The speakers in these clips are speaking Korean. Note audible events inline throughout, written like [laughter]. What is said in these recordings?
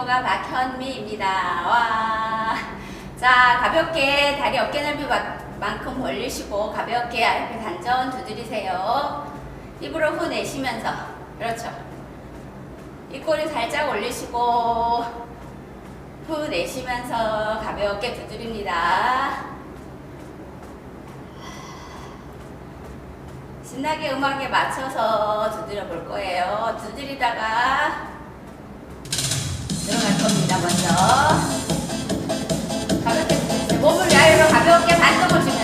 요가 박현미입니다. 와. 자, 가볍게 다리 어깨 넓이만큼 벌리시고 가볍게 아랫배 단전 두드리세요. 입으로 후 내쉬면서 그렇죠. 입꼬리 살짝 올리시고 후 내쉬면서 가볍게 두드립니다. 신나게 음악에 맞춰서 두드려 볼 거예요. 두드리다가 들어갈 겁니다. 먼저 가볍게. 몸을 야유로 가볍게 반동을 주면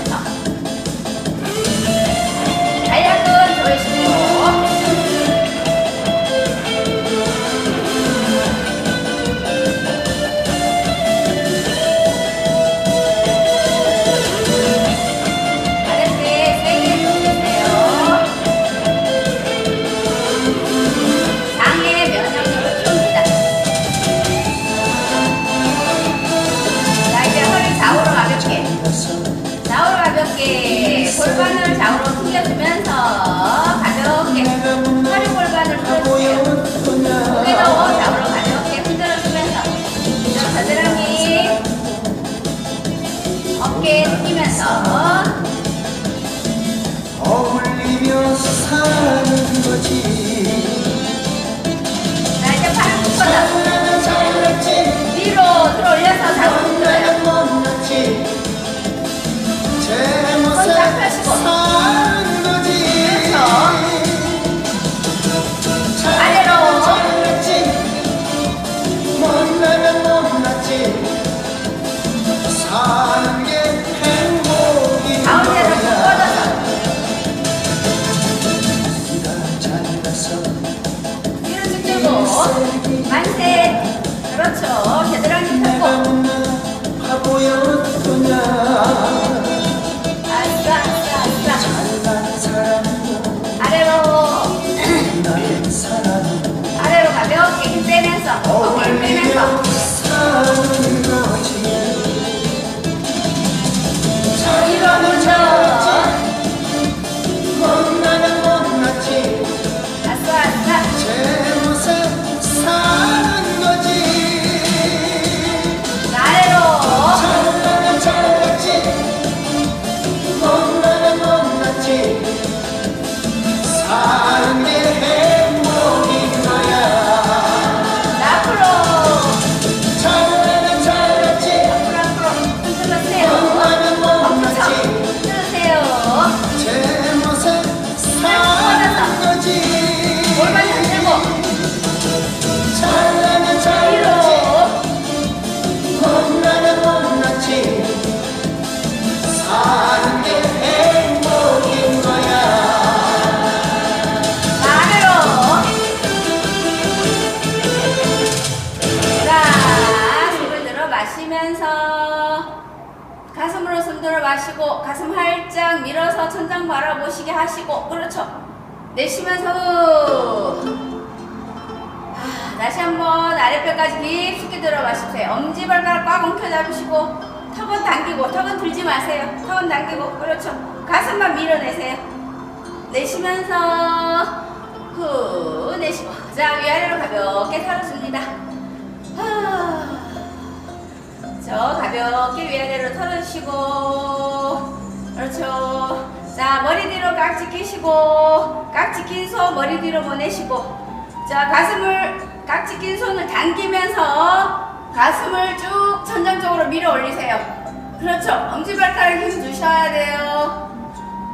천장 바라보시게 하시고 그렇죠. 내쉬면서 후. 아, 다시 한번 아랫배까지 깊숙이 들어 마십시오. 엄지발가락 꽉 엉켜 잡으시고 턱은 당기고 턱은 들지 마세요. 턱은 당기고 그렇죠. 가슴만 밀어내세요. 내쉬면서 후 내쉬고 자 위아래로 가볍게 털어줍니다. 하. 저 가볍게 위아래로 털어주시고 그렇죠 자 머리 뒤로 깍지 끼시고 깍지 낀 손 머리 뒤로 보내시고. 자 가슴을 깍지 낀 손을 당기면서 가슴을 쭉 천장 쪽으로 밀어 올리세요. 그렇죠? 엄지발가락 힘 주셔야 돼요.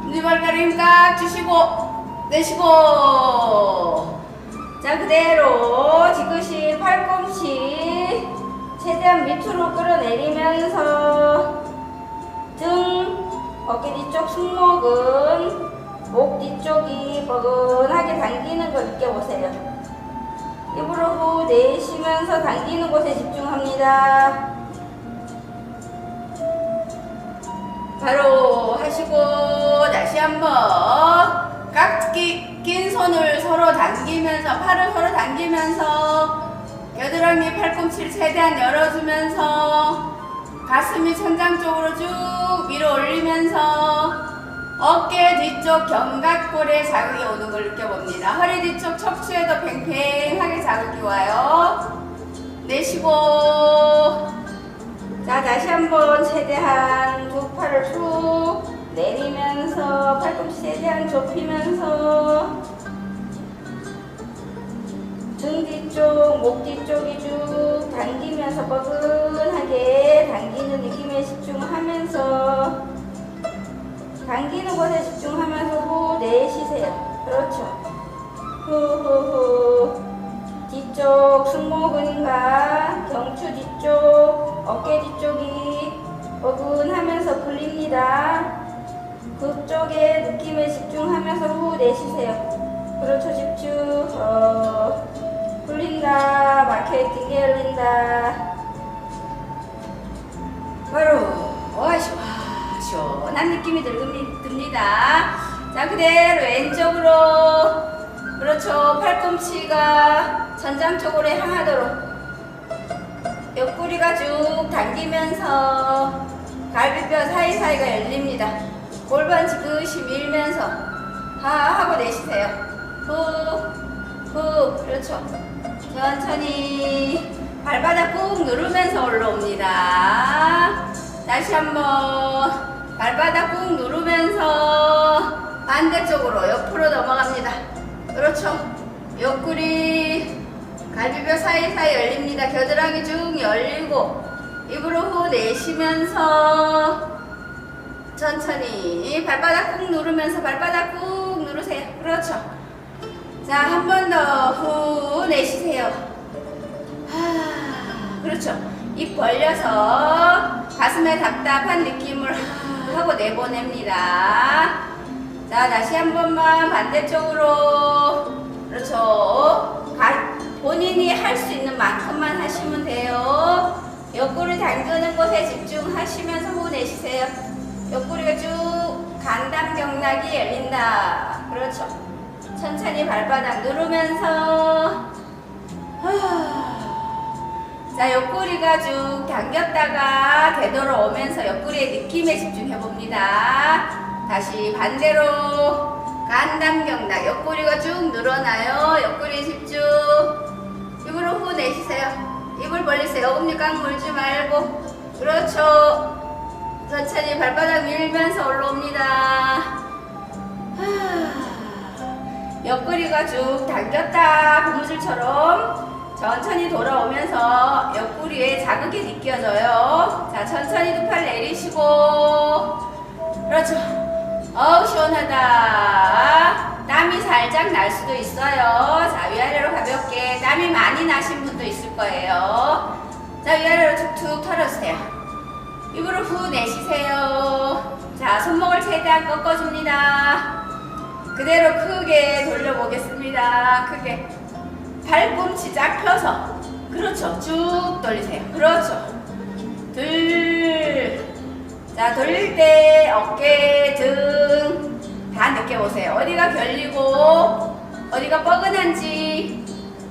엄지발가락 힘꽉 주시고 내쉬고. 자 그대로 지그시 팔꿈치 최대한 밑으로 끌어내리면서 등 어깨 뒤쪽 승모근 목 뒤쪽이 뻐근하게 당기는 걸 느껴보세요. 입으로 후 내쉬면서 당기는 곳에 집중합니다. 바로 하시고 다시 한번 깍지 낀 손을 서로 당기면서 팔을 서로 당기면서 겨드랑이 팔꿈치를 최대한 열어주면서 가슴이 천장 쪽으로 쭉 밀어 올리면서 어깨 뒤쪽 견갑골에 자극이 오는 걸 느껴봅니다. 허리 뒤쪽 척추에도 팽팽하게 자극이 와요. 내쉬고 자 다시 한번 최대한 두 팔을 쭉 내리면서 팔꿈치 최대한 좁히면서 등 뒤쪽, 목 뒤쪽이 쭉 당기면서 뻐근 하 하고 내쉬세요. 후, 후, 그렇죠. 천천히 발바닥 꾹 누르면서 올라옵니다. 다시 한번 발바닥 꾹 누르면서 반대쪽으로 옆으로 넘어갑니다. 그렇죠. 옆구리 갈비뼈 사이사이 열립니다. 겨드랑이 쭉 열리고 입으로 후 내쉬면서 천천히 발바닥 꾹 누르면서 발바닥 꾹. 그렇죠. 자, 한 번 더 후 내쉬세요. 하, 그렇죠. 입 벌려서 가슴에 답답한 느낌을 하 하고 내보냅니다. 자, 다시 한 번만 반대쪽으로. 그렇죠. 가- 본인이 할 수 있는 만큼만 하시면 돼요. 옆구리 당기는 곳에 집중하시면서 후 내쉬세요. 옆구리가 쭉 간담 경락이 열린다. 그렇죠. 천천히 발바닥 누르면서. 하. 자, 옆구리가 쭉 당겼다가 되돌아오면서 옆구리의 느낌에 집중해 봅니다. 다시 반대로 간담경락 옆구리가 쭉 늘어나요. 옆구리 집중. 입으로 후 내쉬세요. 입을 벌리세요. 어금니 꽉 물지 말고. 그렇죠. 천천히 발바닥 밀면서 올라옵니다. 하. 옆구리가 쭉 당겼다 고무줄처럼 천천히 돌아오면서 옆구리에 자극이 느껴져요. 자, 천천히 두 팔 내리시고 그렇죠. 어우 시원하다. 땀이 살짝 날 수도 있어요. 자, 위아래로 가볍게 땀이 많이 나신 분도 있을 거예요. 자, 위아래로 툭툭 털어주세요. 입으로 후 내쉬세요. 자, 손목을 최대한 꺾어줍니다. 그대로 크게 돌려보겠습니다. 크게. 팔꿈치 쫙 펴서. 그렇죠. 쭉 돌리세요. 그렇죠. 둘. 자, 돌릴 때 어깨, 등 다 느껴보세요. 어디가 결리고, 어디가 뻐근한지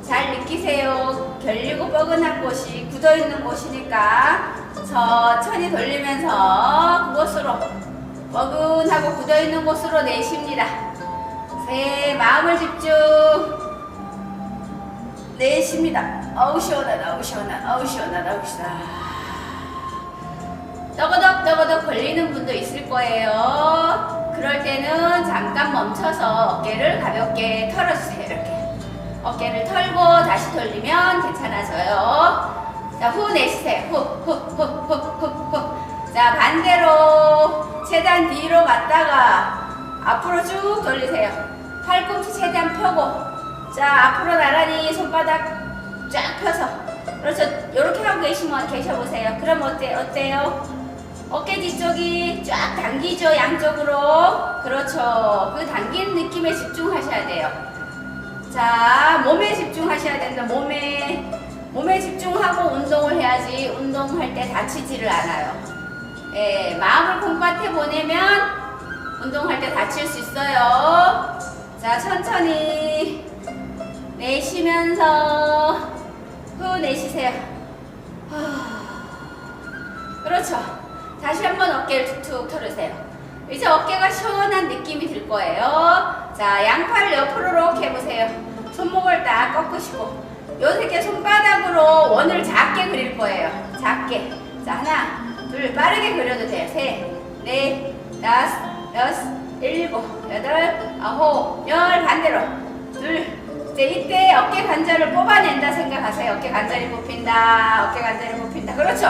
잘 느끼세요. 결리고 뻐근한 곳이 굳어있는 곳이니까 천천히 돌리면서 그곳으로 뻐근하고 굳어있는 곳으로 내쉽니다. 세, 마음을 집중. 내쉽니다. 어우 시원하다, 어우 시원하다, 어우 시원하다, 어우 시원하다. 떠거덕 떠거덕 걸리는 분도 있을 거예요. 그럴 때는 잠깐 멈춰서 어깨를 가볍게 털어주세요. 이렇게. 어깨를 털고 다시 돌리면 괜찮아져요. 자, 후 내쉬세요. 후, 후, 후, 후, 후, 후. 자, 반대로 최대한 뒤로 갔다가 앞으로 쭉 돌리세요. 팔꿈치 최대한 펴고. 자, 앞으로 나란히 손바닥 쫙 펴서. 그렇죠. 이렇게 하고 계시면 계셔보세요. 그럼 어때, 어때요? 어깨 뒤쪽이 쫙 당기죠, 양쪽으로. 그렇죠. 그 당기는 느낌에 집중하셔야 돼요. 자, 몸에 집중하셔야 된다. 몸에. 몸에 집중하고 운동을 해야지 운동할 때 다치지를 않아요. 예, 마음을 콩밭에 보내면 운동할 때 다칠 수 있어요. 자, 천천히 내쉬면서 후 내쉬세요. 하. 그렇죠. 다시 한번 어깨를 툭툭 털으세요. 이제 어깨가 시원한 느낌이 들 거예요. 자, 양팔을 옆으로 이렇게 해보세요. 손목을 딱 꺾으시고 요렇게 손바닥으로 원을 작게 그릴 거예요. 작게. 자, 하나, 둘, 빠르게 그려도 돼요. 셋, 넷, 다섯, 여섯, 일곱, 여덟, 아홉, 열, 반대로. 둘. 이제 이때 어깨 관절을 뽑아낸다 생각하세요. 어깨 관절이 뽑힌다. 어깨 관절이 뽑힌다. 그렇죠.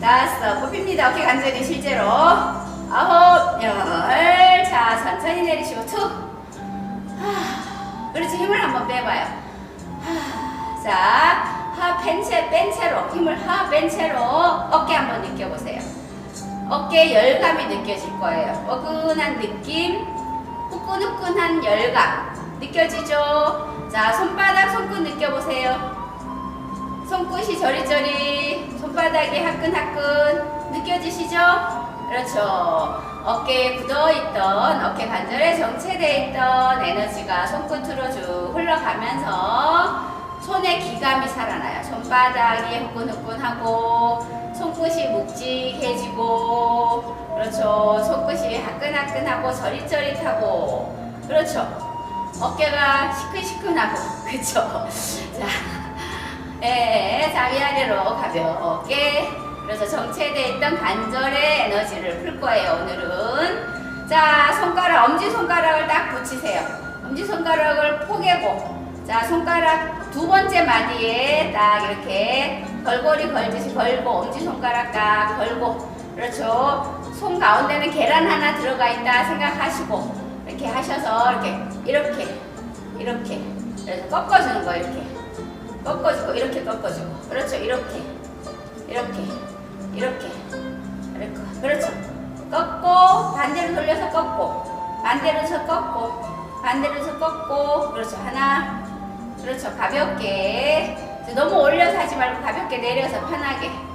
다섯, 뽑힙니다. 어깨 관절이 실제로. 아홉, 열. 자, 천천히 내리시고, 툭. 하, 그렇지. 힘을 한번 빼봐요. 하, 자, 하, 뺀 채, 뺀 채로. 힘을 하, 뺀 채로 어깨 한번 느껴보세요. 어깨 열감이 느껴질 거예요. 어근한 느낌, 후끈후끈한 열감. 느껴지죠? 자, 손바닥, 손끝 느껴보세요. 손끝이 저리저리, 손바닥이 화끈화끈 느껴지시죠? 그렇죠. 어깨에 굳어있던, 어깨 관절에 정체되어 있던 에너지가 손끝으로 쭉 흘러가면서 손에 기감이 살아나요. 손바닥이 후끈후끈하고, 손끝이 묵직해지고, 그렇죠. 손끝이 화끈화끈하고, 저릿저릿하고, 그렇죠. 어깨가 시큰시큰하고, [laughs] 그렇죠. 자. 예, 자 위아래로 가볍게 그래서 정체되어 있던 관절의 에너지를 풀 거예요 오늘은 자 손가락 엄지손가락을 딱 붙이세요 엄지손가락을 포개고 자 손가락 두 번째 마디에 딱 이렇게 걸고리 걸듯이 걸고 엄지손가락 딱 걸고 그렇죠 손 가운데는 계란 하나 들어가 있다 생각하시고 이렇게 하셔서 이렇게 이렇게 이렇게. 꺾어주는 거예요 이렇게. 꺾어주고 이렇게 꺾어주고. 그렇죠 이렇게. 이렇게 이렇게. 이렇게. 그렇죠. 꺾고 반대로 돌려서 꺾고. 반대로 서 꺾고. 반대로 서 꺾고. 그렇죠 하나. 그렇죠 가볍게. 너무 올려서 하지 말고 가볍게 내려서 편하게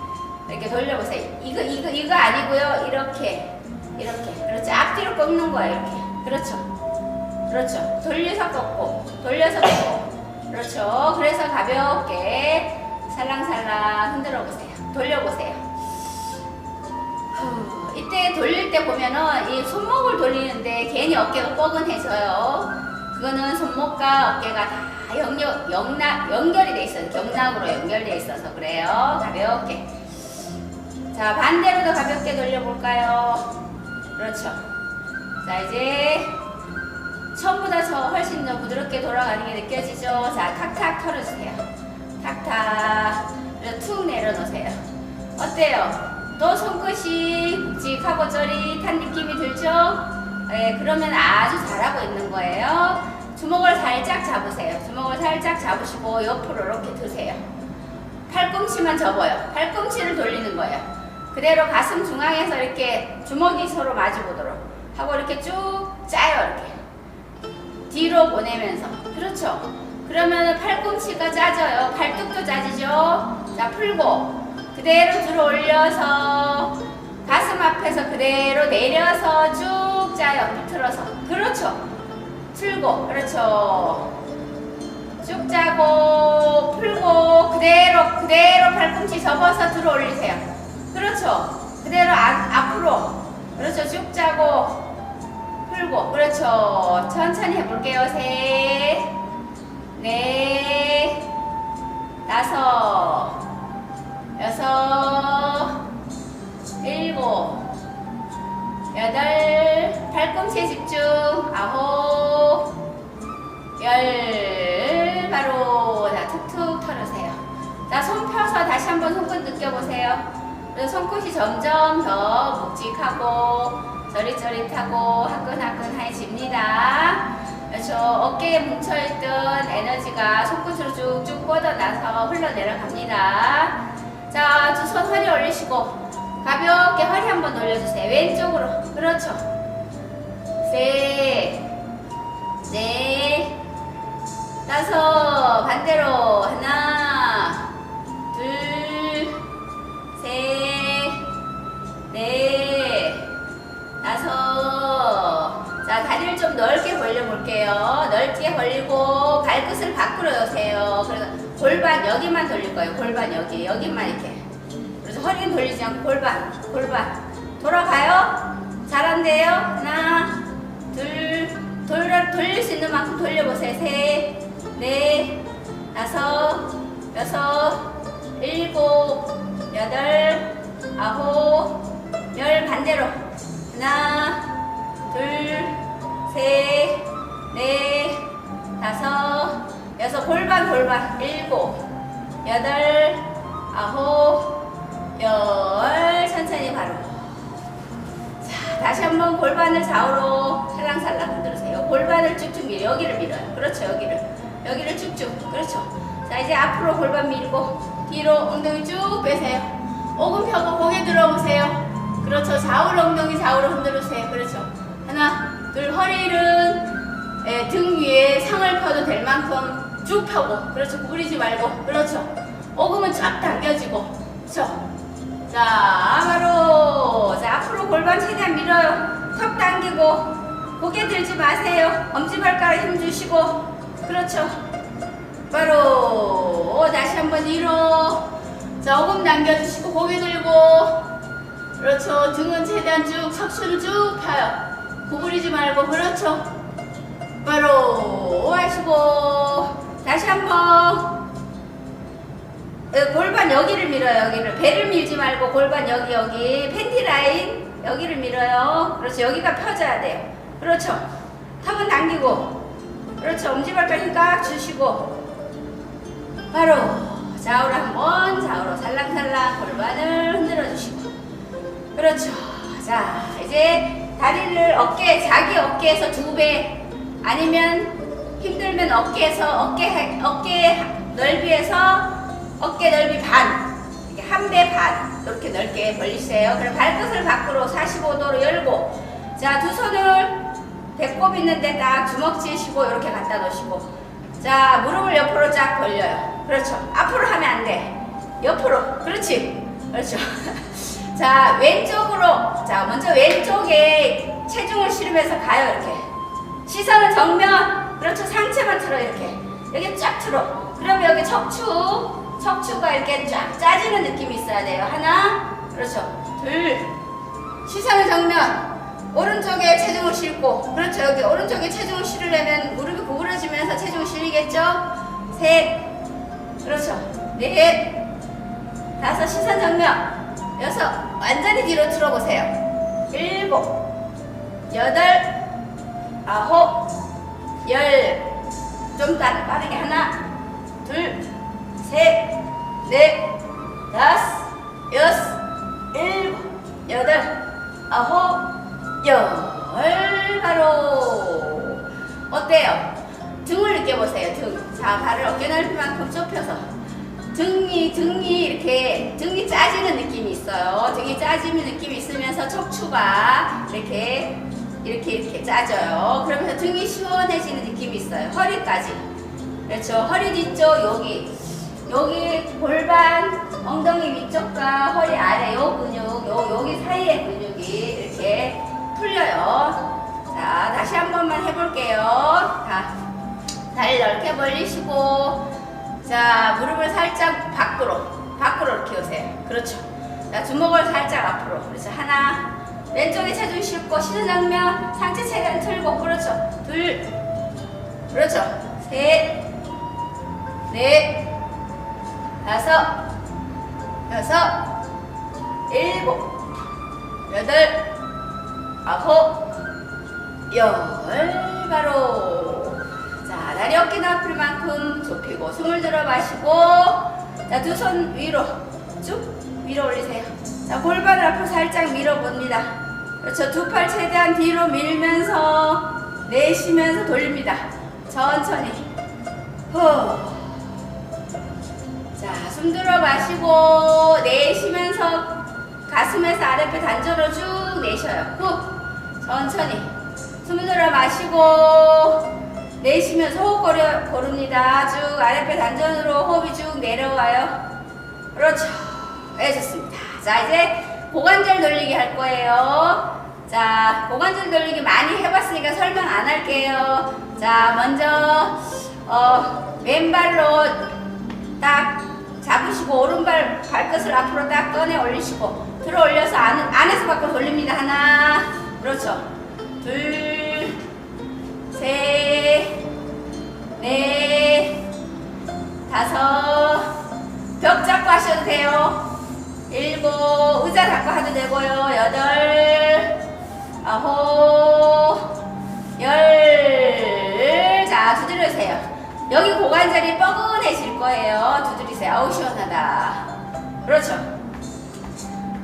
이렇게 돌려보세요 이거 이거 이거 아니고요 이렇게 이렇게 그렇죠 앞뒤로 꺾는 거예요 이렇게 그렇죠 그렇죠 돌려서 꺾고 돌려서 꺾고 그렇죠. 그래서 가볍게 살랑살랑 흔들어 보세요. 돌려보세요. 후, 이때 돌릴 때 보면은 이 손목을 돌리는데 괜히 어깨가 뻐근해져요. 그거는 손목과 어깨가 다 연결, 연락, 연결이 돼 있어요. 경락으로 연결돼 있어서 그래요. 가볍게. 자, 반대로도 가볍게 돌려볼까요? 그렇죠. 자, 이제 처음보다 저 훨씬 더 부드럽게 돌아가는 게 느껴지죠? 자, 탁탁 털어주세요. 탁탁. 툭 내려놓으세요. 어때요? 또 손끝이 묵직하고 저릿한 느낌이 들죠? 네, 그러면 아주 잘하고 있는 거예요. 주먹을 살짝 잡으세요. 주먹을 살짝 잡으시고 옆으로 이렇게 드세요. 팔꿈치만 접어요. 팔꿈치를 돌리는 거예요. 그대로 가슴 중앙에서 이렇게 주먹이 서로 마주보도록 하고 이렇게 쭉 짜요. 이렇게. 뒤로 보내면서. 그렇죠? 그러면 팔꿈치가 짜져요. 팔뚝도 짜지죠? 자 풀고. 그대로 들어 올려서 가슴 앞에서 그대로 내려서 쭉 짜요 비틀어서. 그렇죠? 틀고. 그렇죠? 쭉 짜고 풀고 그대로 그대로 팔꿈치 접어서 들어 올리세요 그렇죠. 그대로 아, 앞으로. 그렇죠. 쭉 짜고 풀고. 그렇죠. 천천히 해볼게요. 셋, 넷, 다섯, 여섯, 일곱, 여덟, 팔꿈치에 집중. 아홉, 열. 바로 자 툭툭 털으세요. 자 손 펴서 다시 한번 손끝 느껴보세요 손끝이 점점 더 묵직하고 저릿저릿하고 화끈화끈해집니다. 그렇죠. 어깨에 뭉쳐있던 에너지가 손끝으로 쭉쭉 뻗어나서 흘러내려갑니다. 자, 두 손 허리 올리시고 가볍게 허리 한번 올려주세요. 왼쪽으로. 그렇죠. 셋, 넷, 다섯, 반대로 하나, 셋, 넷, 다섯. 자, 다리를 좀 넓게 벌려볼게요. 넓게 벌리고 발끝을 밖으로 여세요. 그래서 골반 여기만 돌릴 거예요. 골반 여기, 여기만 이렇게. 그래서 허리는 돌리지 않고 골반, 골반. 돌아가요. 잘한대요. 하나, 둘, 돌려, 돌릴 수 있는 만큼 돌려보세요. 셋, 넷, 다섯, 여섯, 일곱, 여덟, 아홉, 열 반대로 하나, 둘, 셋, 넷, 다섯, 여섯 골반 골반 일곱, 여덟, 아홉, 열 천천히 바로. 자 다시 한번 골반을 좌우로 살랑살랑 흔들으세요. 골반을 쭉쭉 밀어 여기를 밀어요. 그렇죠 여기를 여기를 쭉쭉 그렇죠. 자 이제 앞으로 골반 밀고 뒤로 엉덩이 쭉 빼세요. 오금 펴고 고개 들어오세요. 그렇죠. 좌우로 엉덩이 좌우로 흔들으세요. 그렇죠. 하나 둘 허리는 예, 등 위에 상을 펴도 될 만큼 쭉 펴고 그렇죠. 구부리지 말고 그렇죠. 오금은 쫙 당겨지고 그렇죠. 자 바로 자 앞으로 골반 최대한 밀어요. 턱 당기고 고개 들지 마세요. 엄지발가락 힘 주시고 그렇죠 바로 다시 한번 뒤로. 자 오금 당겨주시고 고개 들고. 그렇죠. 등은 최대한 쭉 척추를 쭉 펴요 구부리지 말고 그렇죠. 바로 하시고. 다시 한번. 어, 골반 여기를 밀어요 여기를. 배를 밀지 말고 골반 여기 여기. 팬티 라인 여기를 밀어요. 그렇죠. 여기가 펴져야 돼요. 그렇죠. 턱은 당기고. 그렇죠. 엄지발가락 힘꽉 주시고 바로 좌우로 한번 좌우로 살랑살랑 골반을 흔들어 주시고 그렇죠 자 이제 다리를 어깨 자기 어깨에서 두 배 아니면 힘들면 어깨에서 어깨 어깨 넓이에서 어깨 넓이 반 이렇게 한 배 반 이렇게 넓게 벌리세요. 그럼 발끝을 밖으로 45도로 열고 자 두 손을 배꼽 있는 데 딱 주먹 쥐시고 이렇게 갖다 놓으시고 자 무릎을 옆으로 쫙 벌려요. 그렇죠. 앞으로 하면 안 돼. 옆으로. 그렇지. 그렇죠. [laughs] 자 왼쪽으로. 자 먼저 왼쪽에 체중을 실으면서 가요 이렇게. 시선은 정면. 그렇죠. 상체만 틀어 이렇게. 여기 쫙 틀어. 그러면 여기 척추 척추가 이렇게 쫙 짜지는 느낌이 있어야 돼요. 하나. 그렇죠. 둘. 시선은 정면. 오른쪽에 체중을 실고. 그렇죠. 여기 오른쪽에 체중을 실으려면 무릎이 구부러지면서 체중이 실리겠죠? 셋 그렇죠. 넷 다섯 시선 정면. 여섯 완전히 뒤로 틀어보세요. 일곱 여덟 아홉 열 좀 빠르게 하나 둘 셋 넷 다섯 여섯 일곱 여덟 아홉 열. 바로. 어때요? 등을 느껴보세요 등 자 발을 어깨 넓이만큼 좁혀서 등이 등이 이렇게 등이 짜지는 느낌이 있어요. 등이 짜지는 느낌이 있으면서 척추가 이렇게 이렇게 이렇게 짜져요. 그러면서 등이 시원해지는 느낌이 있어요. 허리까지. 그렇죠. 허리 뒤쪽 여기 여기 골반 엉덩이 위쪽과 허리 아래 요 근육 요 여기 사이의 근육이 이렇게 풀려요. 자 다시 한 번만 해볼게요. 자 다리 넓게 벌리시고 자, 무릎을 살짝 밖으로, 밖으로 이렇게 오세요. 그렇죠. 자, 주먹을 살짝 앞으로. 그렇죠. 하나. 왼쪽에 체중 싣고, 시선 정면, 상체 체간 틀고. 그렇죠. 둘. 그렇죠. 셋. 넷. 다섯. 여섯. 일곱. 여덟. 아홉. 열. 바로. 자, 다리 어깨나 아플 만큼 좁히고 숨을 들어 마시고 자, 두 손 위로 쭉 밀어 올리세요. 자, 골반을 앞으로 살짝 밀어 봅니다. 그렇죠. 두 팔 최대한 뒤로 밀면서 내쉬면서 돌립니다. 천천히. 후. 자, 숨 들어 마시고 내쉬면서 가슴에서 아랫배 단전으로 쭉 내쉬어요. 후. 천천히. 숨 들어 마시고 내쉬면서 호흡 거려, 고릅니다. 쭉 아랫배 단전으로 호흡이 쭉 내려와요. 그렇죠. 네, 좋습니다. 자, 이제 고관절 돌리기 할 거예요. 자, 고관절 돌리기 많이 해봤으니까 설명 안 할게요. 자, 먼저, 어, 왼발로 딱 잡으시고, 오른발 발끝을 앞으로 딱 꺼내 올리시고, 들어 올려서 안, 안에서 밖으로 돌립니다. 하나, 그렇죠. 둘, 셋, 넷, 다섯. 벽 잡고 하셔도 돼요. 일곱. 의자 잡고 하도 되고요. 여덟 아홉 열 자 두드리세요. 여기 고관절이 뻐근해질 거예요. 두드리세요. 아우 시원하다. 그렇죠?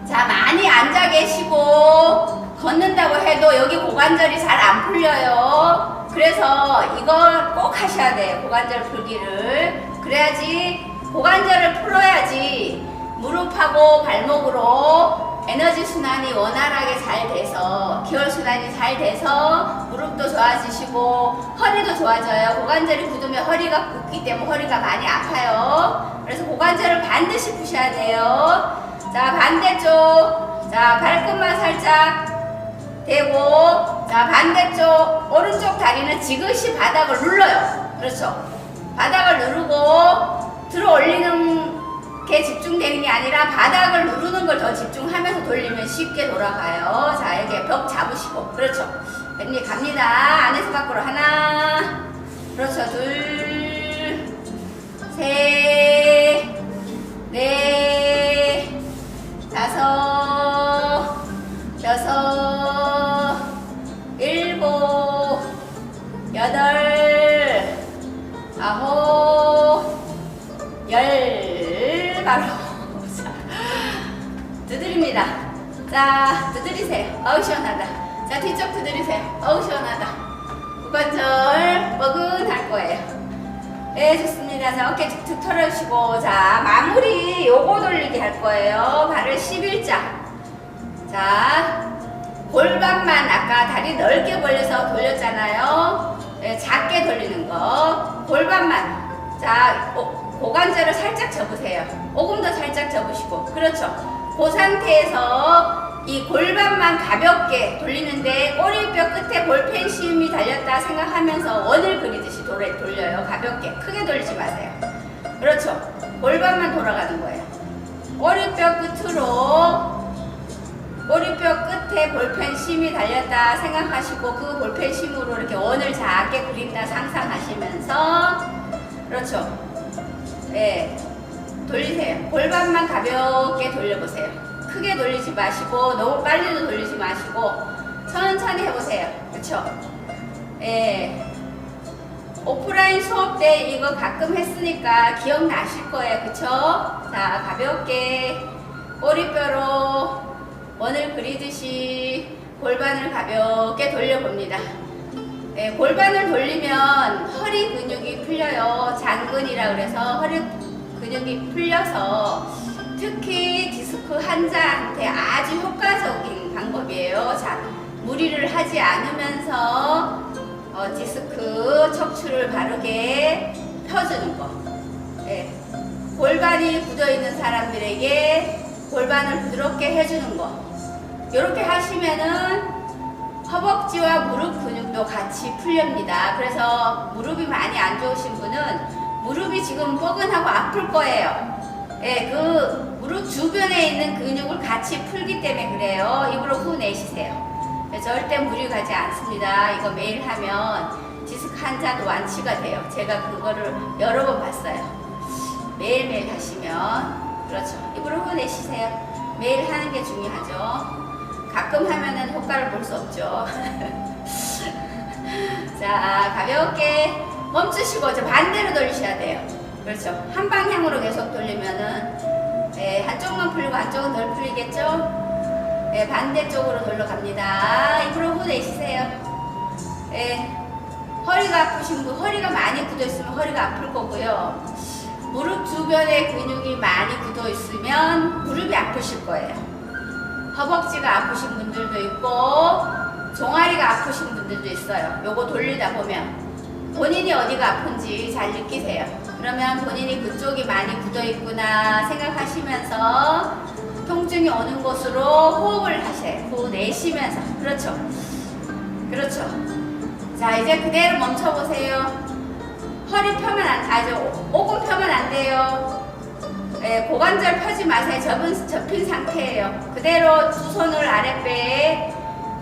자 많이 앉아 계시고 걷는다고 해도 여기 고관절이 잘 안 풀려요 그래서 이걸 꼭 하셔야 돼요 고관절 풀기를. 그래야지 고관절을 풀어야지 무릎하고 발목으로 에너지 순환이 원활하게 잘 돼서 기혈 순환이 잘 돼서 무릎도 좋아지시고 허리도 좋아져요. 고관절이 굳으면 허리가 굳기 때문에 허리가 많이 아파요. 그래서 고관절을 반드시 푸셔야 돼요. 자 반대쪽. 자 발끝만 살짝 대고 자 반대쪽 오른쪽 다리는 지그시 바닥을 눌러요. 그렇죠? 바닥을 누르고 들어 올리는 게 집중되는 게 아니라 바닥을 누르는 걸 더 집중하면서 돌리면 쉽게 돌아가요. 자 이렇게 벽 잡으시고. 그렇죠? 왼리 갑니다. 안에서 밖으로 하나. 그렇죠. 둘셋 자, 두드리세요. 어우, 시원하다. 자, 뒤쪽 두드리세요. 어우, 시원하다. 구관절 뻐근할 거예요. 네, 좋습니다. 자, 어깨 툭툭 털어주시고, 자, 마무리 요거 돌리기 할 거예요. 발을 11자. 자, 골반만 아까 다리 넓게 벌려서 돌렸잖아요. 네, 작게 돌리는 거. 골반만. 자, 오, 고관절을 살짝 접으세요. 오금 더 살짝 접으시고. 그렇죠. 그 상태에서 이 골반만 가볍게 돌리는데 꼬리뼈 끝에 볼펜 심이 달렸다 생각하면서 원을 그리듯이 돌려, 돌려요. 가볍게. 크게 돌리지 마세요. 그렇죠. 골반만 돌아가는 거예요. 꼬리뼈 끝으로 꼬리뼈 끝에 볼펜 심이 달렸다 생각하시고 그 볼펜 심으로 이렇게 원을 작게 그린다 상상하시면서 그렇죠. 네. 돌리세요. 골반만 가볍게 돌려보세요. 크게 돌리지 마시고 너무 빨리도 돌리지 마시고 천천히 해보세요. 그렇죠? 예. 오프라인 수업 때 이거 가끔 했으니까 기억나실 거예요. 그쵸? 자, 가볍게 꼬리뼈로 원을 그리듯이 골반을 가볍게 돌려봅니다. 네, 골반을 돌리면 허리 근육이 풀려요. 장근이라 그래서 허리 근육이 풀려서 특히 디스크 환자한테 아주 효과적인 방법이에요. 자, 무리를 하지 않으면서 어, 디스크 척추를 바르게 펴주는 거. 네. 골반이 굳어 있는 사람들에게 골반을 부드럽게 해주는 거. 이렇게 하시면은 허벅지와 무릎 근육도 같이 풀립니다. 그래서 무릎이 많이 안 좋으신 분은 무릎이 지금 뻐근하고 아플 거예요. 예, 그 무릎 주변에 있는 근육을 같이 풀기 때문에 그래요. 입으로 후 내쉬세요. 네, 절대 무리 가지 않습니다. 이거 매일 하면 디스크 환자도 완치가 돼요. 제가 그거를 여러 번 봤어요. 매일매일 하시면 그렇죠. 입으로 후 내쉬세요. 매일 하는 게 중요하죠. 가끔 하면은 효과를 볼 수 없죠. [laughs] 자, 가볍게 멈추시고 저 반대로 돌리셔야 돼요. 그렇죠. 한 방향으로 계속 돌리면은 네, 한쪽만 풀리고 한쪽은 덜 풀리겠죠? 네, 반대쪽으로 돌려갑니다. 입으로 후 내쉬세요. 네, 허리가 아프신 분, 허리가 많이 굳어 있으면 허리가 아플 거고요. 무릎 주변에 근육이 많이 굳어 있으면 무릎이 아프실 거예요. 허벅지가 아프신 분들도 있고 종아리가 아프신 분들도 있어요. 요거 돌리다 보면 본인이 어디가 아픈지 잘 느끼세요. 그러면 본인이 그쪽이 많이 굳어 있구나 생각하시면서 통증이 오는 곳으로 호흡을 하세요. 호흡 내쉬면서 그렇죠. 그렇죠. 자 이제 그대로 멈춰 보세요. 허리 펴면 안, 아주 오금 펴면 안 돼요. 네, 고관절 펴지 마세요. 접은, 접힌 상태예요. 그대로 두 손을 아랫배에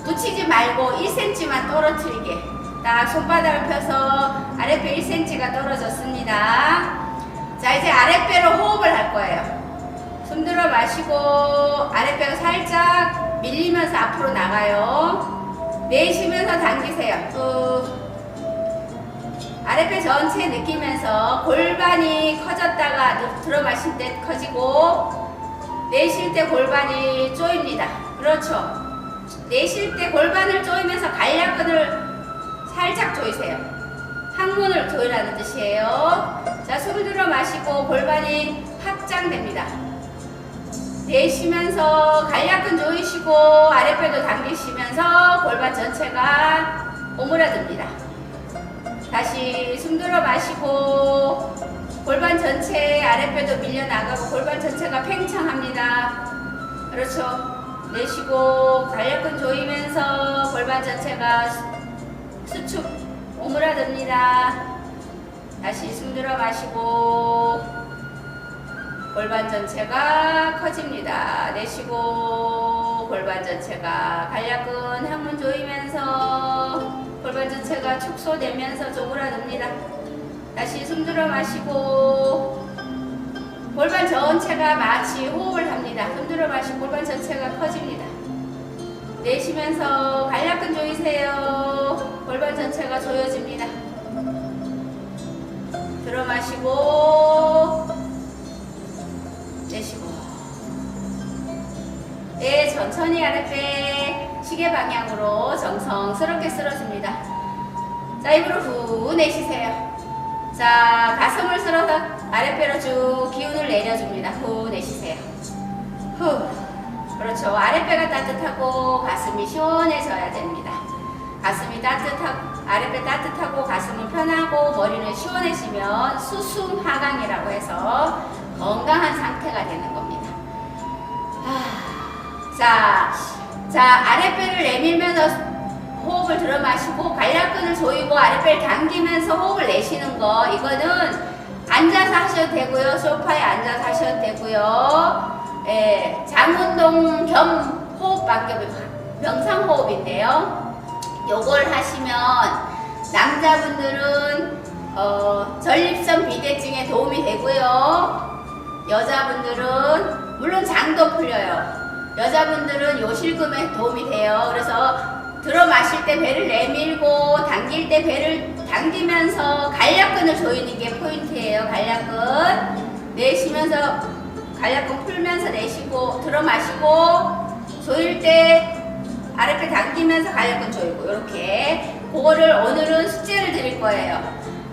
붙이지 말고 1cm만 떨어뜨리게. 딱 손바닥을 펴서 아랫배 1cm가 떨어졌습니다. 자, 이제 아랫배로 호흡을 할 거예요. 숨 들어 마시고 아랫배가 살짝 밀리면서 앞으로 나가요. 내쉬면서 당기세요. 후. 아랫배 전체 느끼면서 골반이 커졌다가 들어 마실 때 커지고 내쉴 때 골반이 쪼입니다. 그렇죠. 내쉴 때 골반을 조이면서 간략근을 살짝 조이세요. 항문을 조이라는 뜻이에요. 자, 숨 들어 마시고 골반이 확장됩니다. 내쉬면서 간략근 조이시고 아랫배도 당기시면서 골반 전체가 오므라듭니다. 다시 숨 들어 마시고 골반 전체 아랫배도 밀려나가고 골반 전체가 팽창합니다. 그렇죠. 내쉬고 간략근 조이면서 골반 전체가 수- 수축 오므라듭니다. 다시 숨 들어 마시고 골반 전체가 커집니다. 내쉬고 골반 전체가 간략근 항문 조이면서 골반 전체가 축소되면서 쪼그라듭니다. 다시 숨 들어 마시고 골반 전체가 마치 호흡을 합니다. 숨 들어 마시고 골반 전체가 커집니다. 내쉬면서 간략근 조이세요. 골반 전체가 조여집니다. 들어 마시고 내쉬고 네, 천천히 아랫배 시계 방향으로 정성스럽게 쓸어줍니다. 자, 입으로 후 내쉬세요. 자, 가슴을 쓸어서 아랫배로 쭉 기운을 내려줍니다. 후 내쉬세요. 후. 그렇죠. 아랫배가 따뜻하고 가슴이 시원해져야 됩니다. 가슴이 따뜻하고 아랫배 따뜻하고 가슴은 편하고 머리는 시원해지면 수승 하강이라고 해서 건강한 상태가 되는 겁니다. 아, 자, 자 아랫배를 내밀면서 호흡을 들어 마시고 관략근을 조이고 아랫배를 당기면서 호흡을 내쉬는 거 이거는 앉아서 하셔도 되고요 소파에 앉아서 하셔도 되고요 예, 장운동 겸 호흡 방법 명상 호흡인데요. 요걸 하시면 남자분들은 어, 전립선 비대증에 도움이 되고요. 여자분들은 물론 장도 풀려요. 여자분들은 요실금에 도움이 돼요. 그래서 들어 마실 때 배를 내밀고 당길 때 배를 당기면서 간략근을 조이는 게 포인트예요. 간략근. 내쉬면서 간략근 풀면서 내쉬고 들어 마시고 조일 때 아랫배 당기면서 간략근 조이고 이렇게 그거를 오늘은 숙제를 드릴 거예요.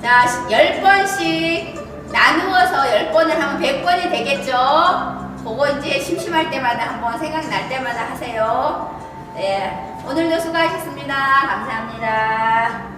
자, 10번씩 나누어서 10번을 하면 100번이 되겠죠? 그거 이제 심심할 때마다 한번 생각날 때마다 하세요. 네. 오늘도 수고하셨습니다. 감사합니다.